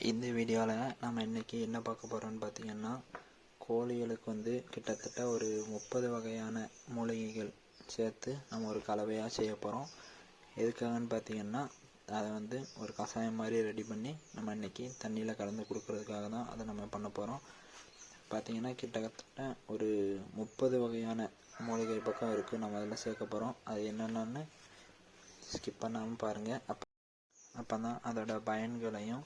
இந்த வீடியோவில் நம்ம இன்றைக்கி என்ன பார்க்க போகிறோம்னு பார்த்தீங்கன்னா கோழிகளுக்கு வந்து கிட்டத்தட்ட ஒரு முப்பது வகையான மூலிகைகள் சேர்த்து நம்ம ஒரு கலவையாக செய்ய போகிறோம் எதுக்காகன்னு பார்த்தீங்கன்னா அதை வந்து ஒரு கஷாயம் மாதிரி ரெடி பண்ணி நம்ம இன்றைக்கி தண்ணியில் கலந்து கொடுக்கறதுக்காக தான் அதை நம்ம பண்ண போகிறோம் பார்த்தீங்கன்னா கிட்டத்தட்ட ஒரு முப்பது வகையான மூலிகை பக்கம் இருக்குது நம்ம அதில் சேர்க்க போகிறோம் அது என்னென்னு ஸ்கிப் பண்ணாமல் பாருங்கள் அப்போ அப்போ தான் அதோட பயன்களையும்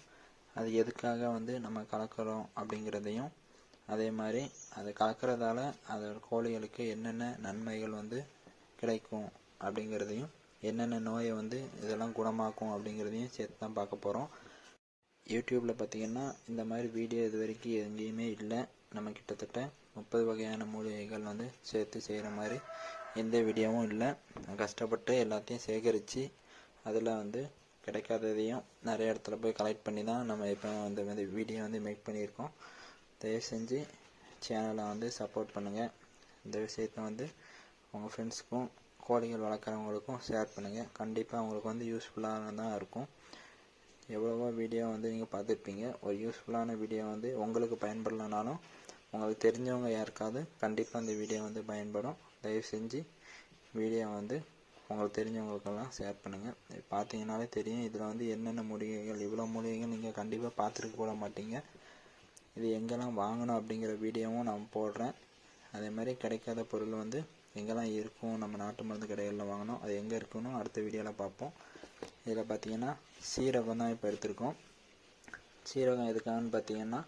அது எதுக்காக வந்து நம்ம கலக்கிறோம் அப்படிங்கிறதையும் அதே மாதிரி அதை கலக்கிறதால அதோட கோழிகளுக்கு என்னென்ன நன்மைகள் வந்து கிடைக்கும் அப்படிங்கிறதையும் என்னென்ன நோயை வந்து இதெல்லாம் குணமாக்கும் அப்படிங்கிறதையும் சேர்த்து தான் பார்க்க போகிறோம் யூடியூப்பில் பார்த்தீங்கன்னா இந்த மாதிரி வீடியோ இது வரைக்கும் எங்கேயுமே இல்லை. நம்ம கிட்டத்தட்ட முப்பது வகையான மூலிகைகள் வந்து சேர்த்து செய்கிற மாதிரி எந்த வீடியோவும் இல்லை. கஷ்டப்பட்டு எல்லாத்தையும் சேகரித்து அதில் வந்து கிடைக்காததையும் நிறைய இடத்துல போய் கலெக்ட் பண்ணி தான் நம்ம இப்போ இந்த மாதிரி வீடியோ வந்து மேக் பண்ணியிருக்கோம். தயவு செஞ்சு சேனலை வந்து சப்போர்ட் பண்ணுங்கள் இந்த விஷயத்தை வந்து உங்கள் ஃப்ரெண்ட்ஸுக்கும் கோழிகள் வளர்க்குறவங்களுக்கும் ஷேர் பண்ணுங்கள் கண்டிப்பாக அவங்களுக்கு வந்து யூஸ்ஃபுல்லாக தான் இருக்கும். எவ்வளவோ வீடியோ வந்து நீங்கள் பார்த்துருப்பீங்க. ஒரு யூஸ்ஃபுல்லான வீடியோ வந்து உங்களுக்கு பயன்படலனாலும் உங்களுக்கு தெரிஞ்சவங்க யாருக்காவது கண்டிப்பாக அந்த வீடியோ வந்து பயன்படும். தயவு செஞ்சு வீடியோ வந்து உங்களுக்கு தெரிஞ்சவங்களுக்கெல்லாம் ஷேர் பண்ணுங்கள் பார்த்தீங்கனாலே தெரியும். இதில் வந்து என்னென்ன மூலிகைகள் இவ்வளோ மூலிகைகள் நீங்கள் கண்டிப்பாக பார்த்துருக்க போட மாட்டீங்க. இது எங்கெல்லாம் வாங்கணும் அப்படிங்கிற வீடியோவும் நான் போடுறேன். அதே மாதிரி கிடைக்காத பொருள் வந்து எங்கெல்லாம் இருக்கும் நம்ம நாட்டு மருந்து கடைகளில் வாங்கணும் அது எங்கே இருக்குன்னு அடுத்த வீடியோவில் பார்ப்போம். இதில் பார்த்தீங்கன்னா சீரகம் தான் இப்போ எடுத்திருக்கோம். சீரகம் எதுக்காகன்னு பார்த்தீங்கன்னா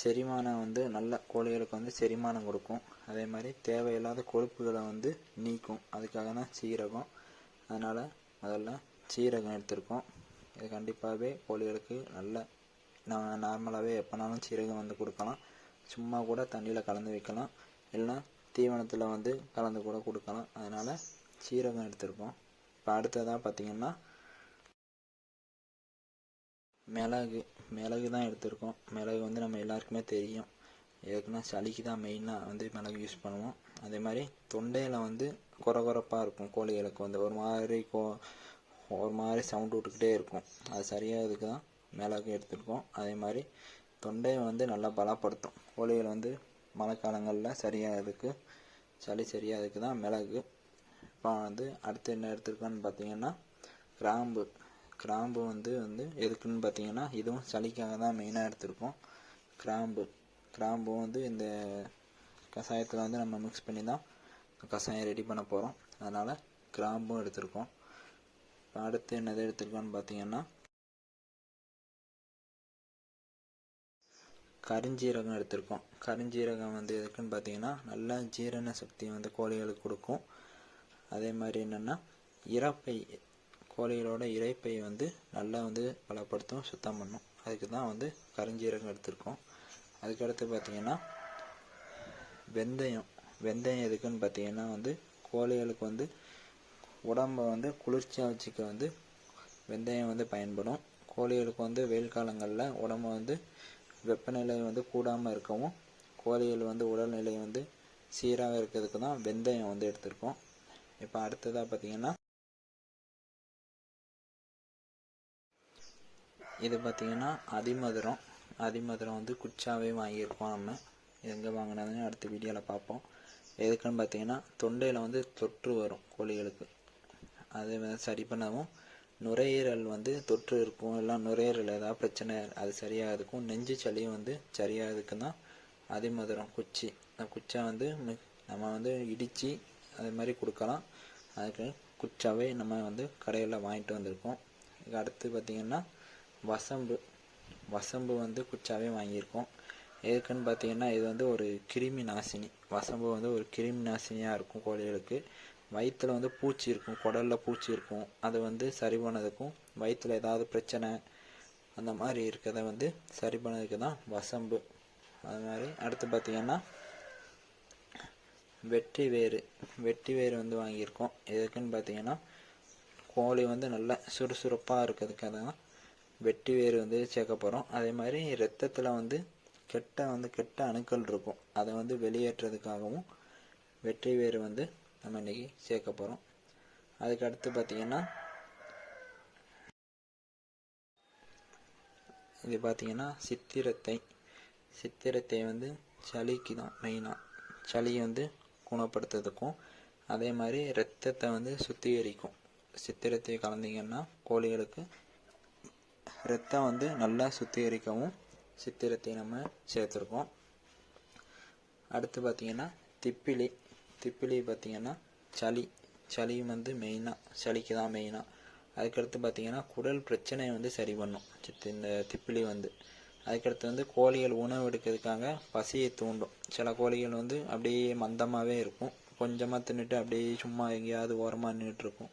செரிமானம் வந்து நல்ல கோழிகளுக்கு வந்து செரிமானம் கொடுக்கும். அதே மாதிரி தேவையில்லாத கொழுப்புகளை வந்து நீக்கும். அதுக்காக தான் சீரகம். அதனால் முதல்ல சீரகம் எடுத்திருக்கோம். இது கண்டிப்பாகவே கோழிகளுக்கு நல்ல நான் நார்மலாகவே எப்போனாலும் சீரகம் வந்து கொடுக்கலாம். சும்மா கூட தண்ணியில் கலந்து வைக்கலாம். இல்லைனா தீவனத்தில் வந்து கலந்து கூட கொடுக்கலாம். அதனால் சீரகம் எடுத்திருக்கோம். இப்போ அடுத்ததாக பார்த்திங்கன்னா மிளகு மிளகு தான் எடுத்திருக்கோம். மிளகு வந்து நம்ம எல்லாருக்குமே தெரியும். எதுக்குன்னா சளிக்கு தான் மெயினாக வந்து மிளகு யூஸ் பண்ணுவோம். அதே மாதிரி தொண்டையில் வந்து குறை குறைப்பாக இருக்கும் கோழிகளுக்கு. வந்து ஒரு மாதிரி கோ ஒரு மாதிரி சவுண்ட் விட்டுக்கிட்டே இருக்கும். அது சரியாகிறதுக்கு தான் மிளகு எடுத்துருக்கோம். அதே மாதிரி தொண்டையை வந்து நல்லா பலப்படுத்தும். கோழிகள் வந்து மழை காலங்களில் சரியாகிறதுக்கு சளி சரியாகிறதுக்கு தான் மிளகு. இப்போ வந்து அடுத்து என்ன எடுத்துருக்கோன்னு பார்த்தீங்கன்னா கிராம்பு. கிராம்பு வந்து வந்து எதுக்குன்னு பார்த்தீங்கன்னா இதுவும் சளிக்காக தான் மெயினாக எடுத்திருக்கோம். கிராம்பு. கிராம்பு வந்து இந்த கஷாயத்தில் வந்து நம்ம மிக்ஸ் பண்ணி தான் கஷாயம் ரெடி பண்ண போகிறோம் அதனால் கிராம்பும் எடுத்திருக்கோம். அடுத்து என்னது எடுத்திருக்கோன்னு பார்த்தீங்கன்னா கருஞ்சீரகம் எடுத்திருக்கோம். கருஞ்சீரகம் வந்து எதுக்குன்னு பார்த்தீங்கன்னா நல்லா ஜீரண சக்தி வந்து கோழிகளுக்கு கொடுக்கும். அதே மாதிரி என்னென்னா இறப்பை கோழிகளோட இறைப்பை வந்து நல்லா வந்து பலப்படுத்தும் சுத்தம் பண்ணும். அதுக்கு தான் வந்து கருஞ்சீரகம் எடுத்திருக்கோம். அதுக்கடுத்து பார்த்திங்கன்னா வெந்தயம். வெந்தயம் எதுக்குன்னு பார்த்தீங்கன்னா வந்து கோழிகளுக்கு வந்து உடம்பை வந்து குளிர்ச்சியாக வச்சுக்க வந்து வெந்தயம் வந்து பயன்படும். கோழிகளுக்கு வந்து வெயில் காலங்களில் உடம்பு வந்து வெப்பநிலை வந்து கூடாமல் இருக்கவும் கோழிகள் வந்து உடல்நிலை வந்து சீராக இருக்கிறதுக்கு தான் வெந்தயம் வந்து எடுத்திருக்கோம். இப்போ அடுத்ததாக பார்த்தீங்கன்னா இது பார்த்திங்கன்னா அதிமதுரம். அதிமதுரம் வந்து குச்சாவே வாங்கியிருக்கோம் நம்ம. எங்கே வாங்கினதுன்னு அடுத்த வீடியோவில் பார்ப்போம் எதுக்குன்னு பார்த்தீங்கன்னா தொண்டையில் வந்து தொற்று வரும் கோழிகளுக்கு. அது சரி பண்ணவும் நுரையீரல் வந்து தொற்று இருக்கும் இல்லை நுரையீரல் ஏதாவது பிரச்சனை அது சரியாகிறதுக்கும் நெஞ்சு சளியும் வந்து சரியாகிறதுக்கு தான் அதிமதுரம் குச்சி. அந்த குச்சை வந்து நம்ம வந்து இடித்து அது மாதிரி கொடுக்கலாம். அதுக்கு குச்சாவே நம்ம வந்து கடையில் வாங்கிட்டு வந்திருக்கோம். இதுக்கு அடுத்து பார்த்திங்கன்னா வசம்பு. வசம்பு வந்து குச்சாவே வாங்கியிருக்கோம். எதுக்குன்னு பார்த்தீங்கன்னா இது வந்து ஒரு கிருமி நாசினி. வசம்பு வந்து ஒரு கிருமி நாசினியாக இருக்கும் கோழிகளுக்கு. வயிற்றில் வந்து பூச்சி இருக்கும் குடலில் பூச்சி இருக்கும். அது வந்து சரி பண்ணதுக்கும் வயிற்றில் ஏதாவது பிரச்சனை அந்த மாதிரி இருக்கிறத வந்து சரி பண்ணதுக்கு தான் வசம்பு. அது மாதிரி அடுத்து பார்த்திங்கன்னா வெற்றி வேறு வெட்டி வேறு வந்து வாங்கியிருக்கோம். எதுக்குன்னு பார்த்தீங்கன்னா கோழி வந்து நல்லா சுறுசுறுப்பாக இருக்கிறதுக்காக தான் வெட்டி வேறு வந்து சேர்க்க போகிறோம் அதே மாதிரி ரத்தத்தில் வந்து கெட்ட வந்து கெட்ட அணுக்கள் இருக்கும். அதை வந்து வெளியேற்றுறதுக்காகவும் வெற்றி வேறு வந்து நம்ம இன்றைக்கி சேர்க்க போகிறோம் அதுக்கு அடுத்து பார்த்திங்கன்னா இது பார்த்தீங்கன்னா சித்திரத்தை. சித்திரத்தை வந்து சளிக்கு தான் மெயினாக சளியை வந்து குணப்படுத்துறதுக்கும் அதே மாதிரி ரத்தத்தை வந்து சுத்திகரிக்கும். சித்திரத்தை கலந்தீங்கன்னா கோழிகளுக்கு ரத்தம் வந்து நல்லா சுத்திகரிக்கவும் சித்திரத்தை நம்ம சேர்த்துருக்கோம். அடுத்து பார்த்தீங்கன்னா திப்பிலி. திப்பிலி பார்த்தீங்கன்னா சளி. சளி வந்து மெயினாக சளிக்கு தான் மெயினாக அதுக்கடுத்து பார்த்தீங்கன்னா குடல் பிரச்சனையை வந்து சரி பண்ணும். சித்து இந்த திப்பிலி வந்து. அதுக்கடுத்து வந்து கோழிகள் உணவு எடுக்கிறதுக்காக பசியை தூண்டும். சில கோழிகள் வந்து அப்படியே மந்தமாகவே இருக்கும். கொஞ்சமாக தின்னுட்டு அப்படியே சும்மா எங்கேயாவது ஓரமாக நின்றுட்டு இருக்கும்.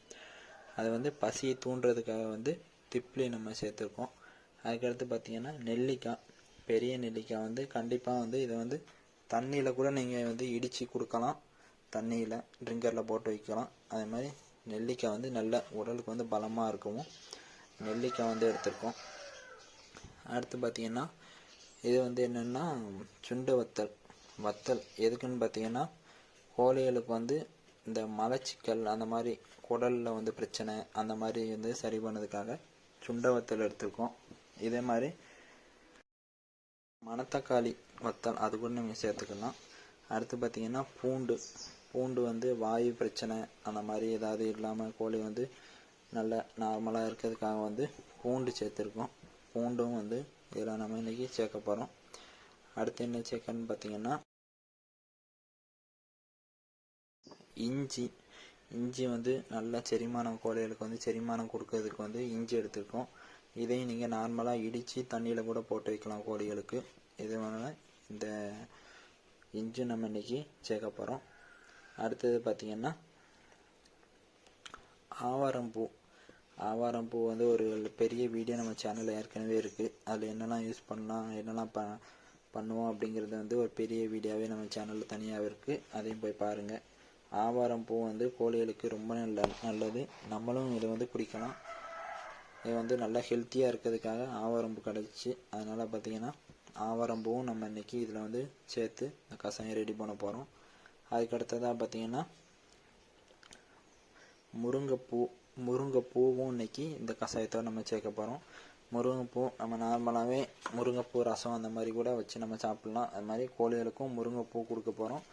அது வந்து பசியை தூண்டுறதுக்காக வந்து திப்ளி நம்ம சேர்த்துருக்கோம். அதுக்கடுத்து பார்த்தீங்கன்னா நெல்லிக்காய் பெரிய நெல்லிக்காய் வந்து கண்டிப்பாக வந்து இதை வந்து தண்ணியில் கூட நீங்கள் வந்து இடித்து கொடுக்கலாம். தண்ணியில் ட்ரிங்கரில் போட்டு வைக்கலாம். அதே மாதிரி நெல்லிக்காய் வந்து நல்ல உடலுக்கு வந்து பலமாக இருக்கவும் நெல்லிக்காய் வந்து எடுத்திருக்கோம். அடுத்து பார்த்திங்கன்னா இது வந்து என்னென்னா சுண்டு வத்தல் வத்தல். எதுக்குன்னு பார்த்தீங்கன்னா கோழிகளுக்கு வந்து இந்த மலச்சிக்கல் அந்த மாதிரி குடலில் வந்து பிரச்சனை அந்த மாதிரி வந்து சரி பண்ணதுக்காக சுண்ட வத்தல் எடுத்திருக்கோம். இதே மாதிரி மணத்தக்காளி வத்தல் அது கூட நீங்கள் சேர்த்துக்கலாம். அடுத்து பார்த்தீங்கன்னா பூண்டு. பூண்டு வந்து வாயு பிரச்சனை அந்த மாதிரி ஏதாவது இல்லாமல் கோழி வந்து நல்ல நார்மலாக இருக்கிறதுக்காக வந்து பூண்டு சேர்த்துருக்கோம். பூண்டும் வந்து இதில் நம்ம இன்றைக்கி சேர்க்க போகிறோம் அடுத்து என்ன சேர்க்கன்னு பார்த்தீங்கன்னா இஞ்சி இஞ்சி வந்து நல்லா செரிமானம் கோழிகளுக்கு வந்து செரிமானம் கொடுக்கறதுக்கு வந்து இஞ்சி எடுத்துருக்கோம். இதையும் நீங்கள் நார்மலாக இடித்து தண்ணியில் கூட போட்டு வைக்கலாம் கோழிகளுக்கு. இது வேணால் இந்த இஞ்சி நம்ம இன்றைக்கி சேர்க்க போகிறோம் அடுத்தது பார்த்திங்கன்னா ஆவாரம்பூ ஆவாரம்பூ வந்து ஒரு பெரிய வீடியோ நம்ம சேனலில் ஏற்கனவே இருக்குது அதில் என்னெல்லாம் யூஸ் பண்ணலாம் என்னெல்லாம் ப பண்ணுவோம் அப்படிங்கிறது வந்து ஒரு பெரிய வீடியோவே நம்ம சேனலில் தனியாகவே இருக்குது அதையும் போய் பாருங்கள் ஆவாரம் பூ வந்து கோழிகளுக்கு ரொம்ப நல்ல நல்லது. நம்மளும் இதை வந்து குடிக்கலாம். இது வந்து நல்லா ஹெல்த்தியாக இருக்கிறதுக்காக ஆவாரம்பூ கிடச்சி அதனால் பார்த்திங்கன்னா ஆவாரம்பூவும் நம்ம இன்றைக்கி இதில் வந்து சேர்த்து இந்த கசாயம் ரெடி பண்ண போகிறோம் அதுக்கு அடுத்ததாக பார்த்திங்கன்னா முருங்கைப்பூ முருங்கைப்பூவும் இன்றைக்கி இந்த கசாயத்தை நம்ம சேர்க்க போகிறோம் முருங்கைப்பூ நம்ம நார்மலாகவே முருங்கைப்பூ ரசம் அந்த மாதிரி கூட வச்சு நம்ம சாப்பிட்லாம். அது மாதிரி கோழிகளுக்கும் முருங்கைப்பூ கொடுக்க போகிறோம்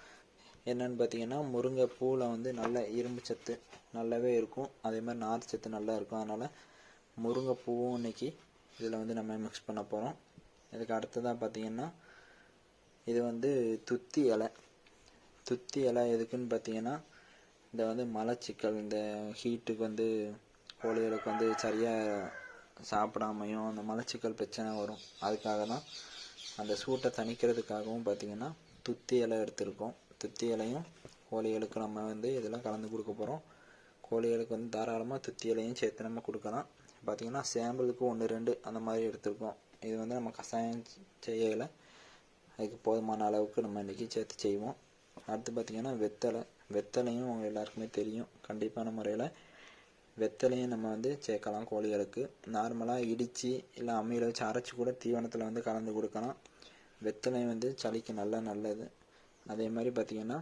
என்னென்னு பார்த்தீங்கன்னா முருங்கை பூவில் வந்து நல்ல இரும்பு சத்து நல்லாவே இருக்கும். அதே மாதிரி நார் சத்து நல்லா இருக்கும். அதனால் முருங்கை பூவும் இன்றைக்கி இதில் வந்து நம்ம மிக்ஸ் பண்ண போகிறோம் இதுக்கு அடுத்ததாக பார்த்தீங்கன்னா இது வந்து துத்தி இலை. துத்தி இலை எதுக்குன்னு பார்த்தீங்கன்னா இந்த வந்து மலச்சிக்கல் இந்த ஹீட்டுக்கு வந்து கோழிகளுக்கு வந்து சரியாக சாப்பிடாமையும் அந்த மலச்சிக்கல் பிரச்சனை வரும். அதுக்காக தான் அந்த சூட்டை தணிக்கிறதுக்காகவும் பார்த்திங்கன்னா துத்தி இலை எடுத்திருக்கோம். தித்தியலையும் கோழிகளுக்கு நம்ம வந்து இதெல்லாம் கலந்து கொடுக்க போகிறோம் கோழிகளுக்கு வந்து தாராளமாக தித்தியலையும் சேர்த்து நம்ம கொடுக்கலாம். பார்த்திங்கன்னா சாம்பிளுக்கு ஒன்று ரெண்டு அந்த மாதிரி எடுத்துருக்கோம். இது வந்து நம்ம கஷாயம் செய்யலை. அதுக்கு போதுமான அளவுக்கு நம்ம இன்றைக்கி சேர்த்து செய்வோம். அடுத்து பார்த்திங்கன்னா வெத்தலை. வெத்தலையும் உங்கள் எல்லாருக்குமே தெரியும். கண்டிப்பான முறையில் வெத்தலையும் நம்ம வந்து சேர்க்கலாம் கோழிகளுக்கு. நார்மலாக இடித்து இல்லை அம்மியில் வச்சு அரைச்சி கூட தீவனத்தில் வந்து கலந்து கொடுக்கலாம். வெத்தலை வந்து சளிக்கு நல்லா நல்லது. அதே மாதிரி பார்த்திங்கன்னா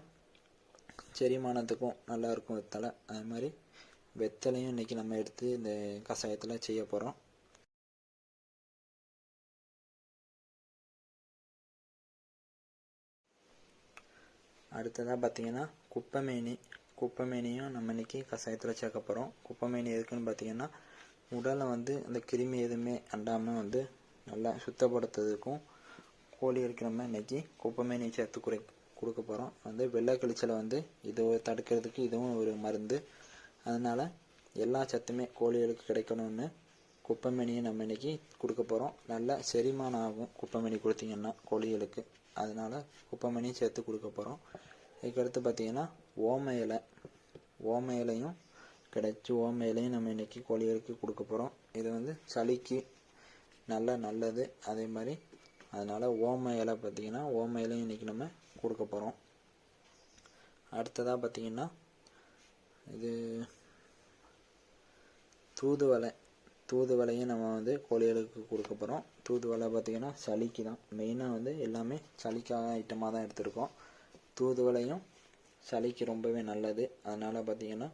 செரிமானத்துக்கும் நல்லாயிருக்கும் வெத்தலை. அதே மாதிரி வெத்தலையும் இன்றைக்கி நம்ம எடுத்து இந்த கஷாயத்தில் செய்ய போகிறோம் அடுத்ததாக பார்த்திங்கன்னா குப்பைமேனி. குப்பைமேனியும் நம்ம இன்றைக்கி கஷாயத்தில் சேர்க்க போகிறோம் குப்பைமேனி எதுக்குன்னு பார்த்திங்கன்னா உடலை வந்து அந்த கிருமி எதுவுமே அண்டாமல் வந்து நல்லா சுத்தப்படுத்துறதுக்கும் கோழி இருக்கிற நம்ம இன்றைக்கி குப்பைமேனி சேர்த்து குறை கொடுக்க போகிறோம் வந்து வெள்ளை கழிச்சலை வந்து இது தடுக்கிறதுக்கு இதுவும் ஒரு மருந்து. அதனால் எல்லா சத்துமே கோழிகளுக்கு கிடைக்கணும்னு குப்பைமணியை நம்ம இன்றைக்கி கொடுக்க போகிறோம் நல்லா செரிமானம் ஆகும் குப்பைமணி கொடுத்தீங்கன்னா கோழிகளுக்கு அதனால் குப்பைமணியும் சேர்த்து கொடுக்க போகிறோம் இதுக்கடுத்து பார்த்திங்கன்னா ஓம இலை. ஓம இலையும் கிடைச்சி ஓம இலையும் நம்ம இன்றைக்கி கோழிகளுக்கு கொடுக்க போகிறோம் இது வந்து சளிக்கு நல்ல நல்லது. அதே மாதிரி அதனால் ஓம இலை பார்த்திங்கன்னா ஓம இலையும் இன்றைக்கி நம்ம கொடுக்க போகிறோம் அடுத்ததாக பார்த்திங்கன்னா இது தூதுவளை. தூதுவலையும் நம்ம வந்து கோழிகளுக்கு கொடுக்க போகிறோம் தூதுவலை பார்த்திங்கன்னா சளிக்கு தான். மெயினாக வந்து எல்லாமே சளிக்காக ஐட்டமாக தான் எடுத்திருக்கோம். தூதுவலையும் சளிக்கு ரொம்பவே நல்லது. அதனால் பார்த்திங்கன்னா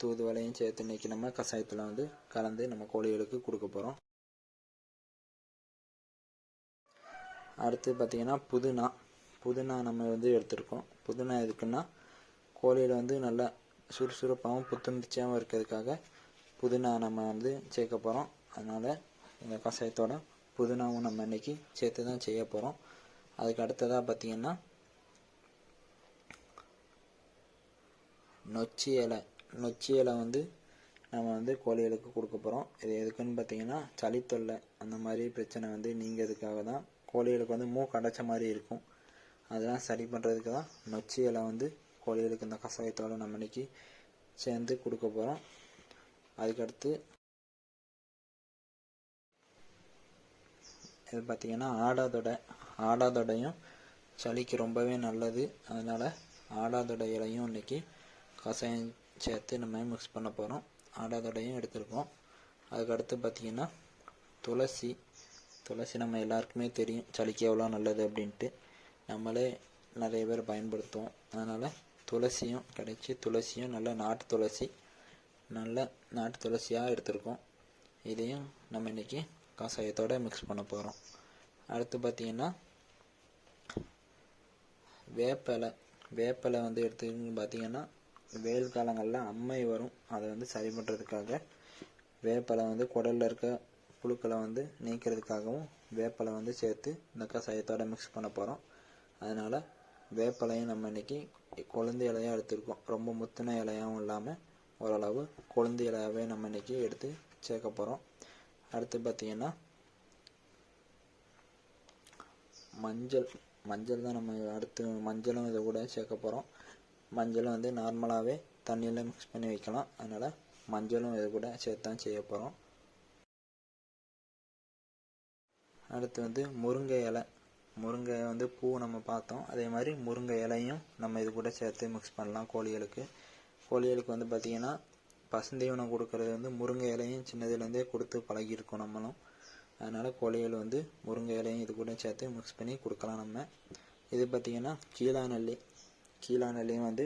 தூதுவலையும் சேர்த்து இன்றைக்கி நம்ம கஷாயத்தில் வந்து கலந்து நம்ம கோழிகளுக்கு கொடுக்க போகிறோம் அடுத்து பார்த்திங்கன்னா புதினா. புதினா நம்ம வந்து எடுத்திருக்கோம். புதினா எதுக்குன்னா கோழியில் வந்து நல்லா சுறுசுறுப்பாகவும் புத்துணர்ச்சியாகவும் இருக்கிறதுக்காக புதினா நம்ம வந்து சேர்க்க போகிறோம் அதனால் இந்த கஷாயத்தோட புதினாவும் நம்ம இன்றைக்கி சேர்த்து தான் செய்ய போகிறோம் அதுக்கு அடுத்ததாக பார்த்திங்கன்னா நொச்சி இலை. நொச்சி இலை வந்து நம்ம வந்து கோழிகளுக்கு கொடுக்க போகிறோம் இது எதுக்குன்னு பார்த்தீங்கன்னா சளித்தொல்லை அந்த மாதிரி பிரச்சனை வந்து நீங்கிறதுக்காக தான். கோழிகளுக்கு வந்து மூக்கு அடைச்ச மாதிரி இருக்கும். அதெல்லாம் சரி பண்ணுறதுக்கு தான் நொச்சி இலை வந்து கோழிகளுக்கு இந்த கசாயத்தோடு நம்ம இன்றைக்கி சேர்ந்து கொடுக்க போகிறோம் அதுக்கடுத்து இது பார்த்திங்கன்னா ஆடாதொடை ஆடாதொடையும் சளிக்கு ரொம்பவே நல்லது. அதனால் ஆடாதொடை இலையும் இன்றைக்கி கசாயம் சேர்த்து நம்ம மிக்ஸ் பண்ண போகிறோம் ஆடாதொடையும் எடுத்திருக்கோம். அதுக்கடுத்து பார்த்திங்கன்னா துளசி துளசி நம்ம எல்லாருக்குமே தெரியும் சளிக்கு எவ்வளோ நல்லது அப்படின்ட்டு. நம்மளே நிறைய பேர் பயன்படுத்துவோம். அதனால் துளசியும் கிடைச்சி துளசியும் நல்ல நாட்டு துளசி நல்ல நாட்டு துளசியாக எடுத்திருக்கோம். இதையும் நம்ம இன்றைக்கி காசாயத்தோடு மிக்ஸ் பண்ண போகிறோம் அடுத்து பார்த்திங்கன்னா வேப்பலை. வேப்பலை வந்து எடுத்துக்கின்னு பார்த்திங்கன்னா வெயில் காலங்களில் அம்மை வரும். அதை வந்து சரி பண்ணுறதுக்காக வேப்பலை வந்து குடலில் இருக்க புழுக்களை வந்து நீக்கிறதுக்காகவும் வேப்பலை வந்து சேர்த்து இந்த கசாயத்தோட மிக்ஸ் பண்ண போகிறோம் அதனால் வேப்பிலையும் நம்ம இன்றைக்கி கொழுந்து இலையாக எடுத்துருக்கோம். ரொம்ப முத்தின இலையாகவும் இல்லாமல் ஓரளவு கொழுந்து இலையாகவே நம்ம இன்றைக்கி எடுத்து சேர்க்க போகிறோம் அடுத்து பார்த்திங்கன்னா மஞ்சள் மஞ்சள் தான் நம்ம அடுத்து மஞ்சளும் இதை கூட சேர்க்க போகிறோம் மஞ்சளும் வந்து நார்மலாகவே தண்ணியில் மிக்ஸ் பண்ணி வைக்கலாம். அதனால் மஞ்சளும் இது கூட சேர்த்து தான் செய்ய போகிறோம் அடுத்து வந்து முருங்கை இலை. முருங்கை வந்து பூ நம்ம பார்த்தோம். அதே மாதிரி முருங்கை இலையும் நம்ம இது கூட சேர்த்து மிக்ஸ் பண்ணலாம் கோழிகளுக்கு. கோழிகளுக்கு வந்து பார்த்திங்கன்னா பசுந்தீவனம் கொடுக்கறது வந்து முருங்கை இலையும் சின்னதுலேருந்தே கொடுத்து பழகியிருக்கோம் நம்மளும். அதனால் கோழிகள் வந்து முருங்கை இலையும் இது கூட சேர்த்து மிக்ஸ் பண்ணி கொடுக்கலாம் நம்ம. இது பார்த்திங்கன்னா கீழா நெல்லி கீழா நெல்லியும் வந்து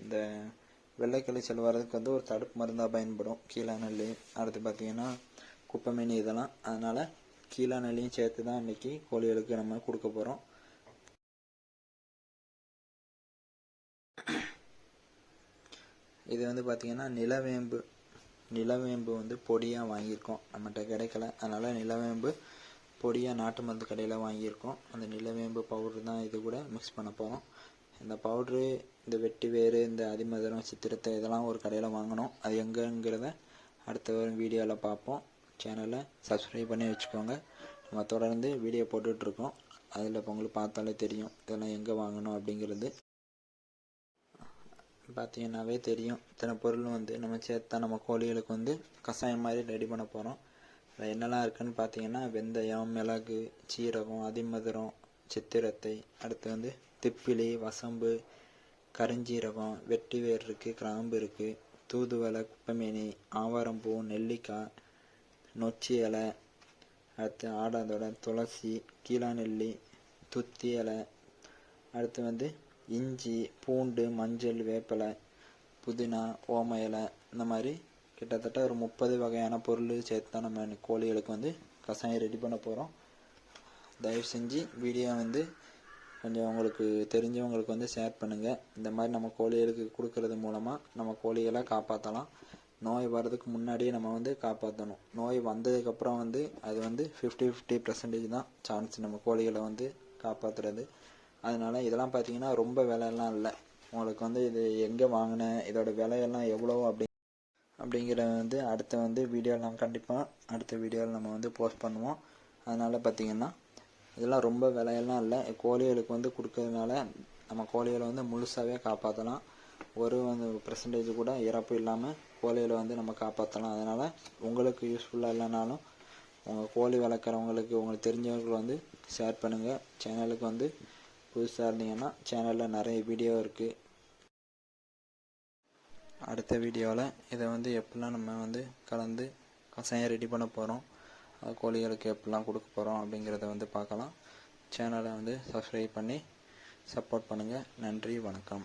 இந்த வெள்ளைக்கிளைச்சல் வர்றதுக்கு வந்து ஒரு தடுப்பு மருந்தாக பயன்படும். கீழா நெல்லி அடுத்து பார்த்திங்கன்னா குப்பைமீன் இதெல்லாம். அதனால் கீழே நெல்லியும் சேர்த்து தான் இன்றைக்கி கோழிகளுக்கு நம்ம கொடுக்க போகிறோம் இது வந்து பார்த்திங்கன்னா நிலவேம்பு. நிலவேம்பு வந்து பொடியாக வாங்கியிருக்கோம். நம்மகிட்ட கிடைக்கல. அதனால் நிலவேம்பு பொடியாக நாட்டு மருந்து கடையில் வாங்கியிருக்கோம். அந்த நிலவேம்பு பவுட்ரு தான் இது கூட மிக்ஸ் பண்ண போகிறோம் இந்த பவுட்ரு இந்த வெட்டி வேறு இந்த அதிமதுரம் சித்திரத்தை இதெல்லாம் ஒரு கடையில் வாங்கினோம். அது எங்கேங்கிறத அடுத்த வரும் வீடியோவில் பார்ப்போம். சேனலை சப்ஸ்கிரைப் பண்ணி வச்சுக்கோங்க. நம்ம தொடர்ந்து வீடியோ போட்டுட்ருக்கோம். அதில் இப்போ உங்களுக்கு பார்த்தாலே தெரியும். இதெல்லாம் எங்கே வாங்கணும் அப்படிங்கிறது. பார்த்தீங்கன்னாவே தெரியும். இத்தனை பொருள் வந்து நம்ம சேர்த்தா நம்ம கோழிகளுக்கு வந்து கஷாயம் மாதிரி ரெடி பண்ண போகிறோம் அதில் என்னெல்லாம் இருக்குன்னு பார்த்தீங்கன்னா வெந்தயம் மிளகு சீரகம் அதிமதுரம் சித்திரத்தை அடுத்து வந்து திப்பிலி வசம்பு கருஞ்சீரகம் வெட்டி வேர் இருக்குது கிராம்பு இருக்குது தூதுவளை குப்பைமேனி ஆவாரம்பூ நெல்லிக்காய் நொச்சி இலை அடுத்து ஆடாதோட துளசி கீழாநெல்லி துத்தி இலை அடுத்து வந்து இஞ்சி பூண்டு மஞ்சள் வேப்பிலை புதினா ஓம இலை இந்த மாதிரி கிட்டத்தட்ட ஒரு முப்பது வகையான பொருள் சேர்த்து தான் நம்ம கோழிகளுக்கு வந்து கசாயம் ரெடி பண்ண போகிறோம் தயவு செஞ்சு வீடியோ வந்து கொஞ்சம் உங்களுக்கு தெரிஞ்சவங்களுக்கு வந்து ஷேர் பண்ணுங்கள் இந்த மாதிரி நம்ம கோழிகளுக்கு கொடுக்கறது மூலமாக நம்ம கோழிகளை காப்பாற்றலாம் நோய் வர்றதுக்கு முன்னாடியே நம்ம வந்து காப்பாற்றணும் நோய் வந்ததுக்கப்புறம் வந்து அது வந்து ஃபிஃப்டி ஃபிஃப்டி பர்சன்டேஜ் தான் சான்ஸ் நம்ம கோழிகளை வந்து காப்பாற்றுறது அதனால் இதெல்லாம் பார்த்தீங்கன்னா ரொம்ப விலையெல்லாம் இல்லை. உங்களுக்கு வந்து இது எங்கே வாங்கினேன் இதோட விலையெல்லாம் எவ்வளோ அப்படி அப்படிங்கிறத வந்து அடுத்த வந்து வீடியோவில் நம்ம கண்டிப்பாக அடுத்த வீடியோவில் நம்ம வந்து போஸ்ட் பண்ணுவோம். அதனால் பார்த்திங்கன்னா இதெல்லாம் ரொம்ப விலையெல்லாம் இல்லை. கோழிகளுக்கு வந்து கொடுக்கறதுனால நம்ம கோழிகளை வந்து முழுசாகவே காப்பாற்றலாம் ஒரு வந்து பர்சன்டேஜ் கூட இறப்பு இல்லாமல் கோழிகளை வந்து நம்ம காப்பாற்றலாம் அதனால் உங்களுக்கு யூஸ்ஃபுல்லாக இல்லைனாலும் உங்கள் கோழி வளர்க்குறவங்களுக்கு உங்களுக்கு தெரிஞ்சவங்களுக்கு வந்து ஷேர் பண்ணுங்கள் சேனலுக்கு வந்து புதுசாக இருந்தீங்கன்னா சேனலில் நிறைய வீடியோ இருக்குது அடுத்த வீடியோவில் இதை வந்து எப்படிலாம் நம்ம வந்து கலந்து கஷாயம் ரெடி பண்ண போகிறோம் கோழிகளுக்கு எப்படிலாம் கொடுக்க போகிறோம் அப்படிங்கிறத வந்து பார்க்கலாம். சேனலை வந்து சப்ஸ்கிரைப் பண்ணி சப்போர்ட் பண்ணுங்கள் நன்றி வணக்கம்.